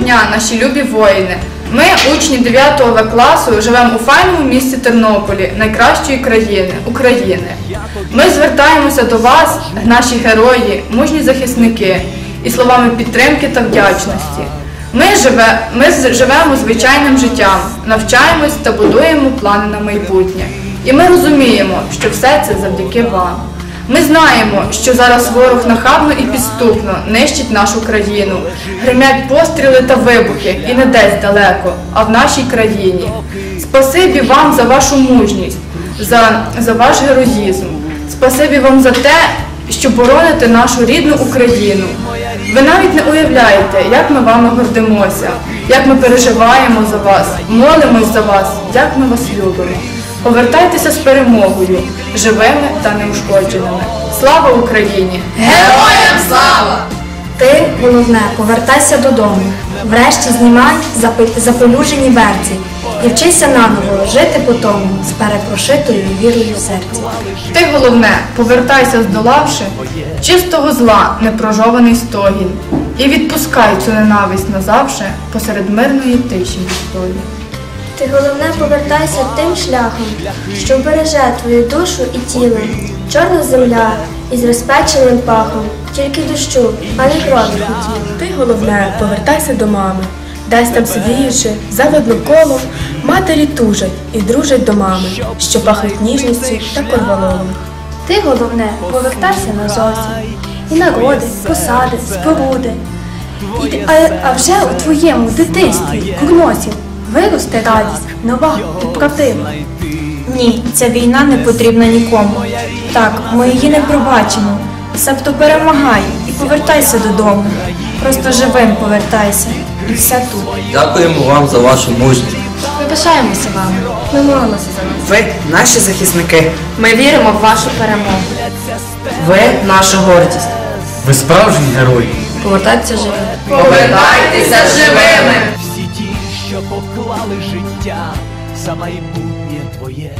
дня, наші любі воїни. Ми, учні 9 В класу, живемо у файному місті Тернополі, найкращої країни України. Ми звертаємося до вас, наші герої, мужні захисники, і словами підтримки та вдячності. Ми, живе, ми живемо звичайним життям, навчаємось та будуємо плани на майбутнє. І ми розуміємо, що все це завдяки вам. Ми знаємо, що зараз ворог нахабно і підступно нищить нашу країну. Гримять постріли та вибухи і не десь далеко, а в нашій країні. Спасибі вам за вашу мужність, за, за ваш героїзм. Спасибі вам за те, що бороните нашу рідну Україну. Ви навіть не уявляєте, як ми вами гордимося, як ми переживаємо за вас, молимось за вас, як ми вас любимо. Повертайтеся з перемогою, живими та неушкодженими. Слава Україні! Героям слава! Ти, головне, повертайся додому. Врешті знімай запелюжені берці і вчися наново жити по тому з перепрошитою вірою в серці. Ти головне, повертайся здолавши чистого зла непрожований стогін, і відпускай цю ненависть назавше посеред мирної тиші відстої. Ти головне повертайся тим шляхом, що береже твою душу і тіло, чорна земля із розпеченим пахом, тільки дощу, а не крові хотіла. Ти головне, повертайся до мами. Десь там сидіючи, завидно коло, матері тужать і дружать до мами, що пахнуть ніжністю та корвалолом. Ти головне повертайся назовсім. І народи, посади, споруди. І, а, а вже у твоєму дитинстві, курносів, виросте радість, нова і правдива. Ні, ця війна не потрібна нікому. Так, ми її не пробачимо. Себто перемагай і повертайся додому. Просто живим повертайся. І все тут. Дякуємо вам за вашу мужність. Ми пишаємося вами. Ми молимося за вас. Ви наші захисники. Ми віримо в вашу перемогу. Ви наша гордість. Ви справжні герої. Повертайтеся живим. Повертайтеся живими! Поклали життя за майбутнє твоє.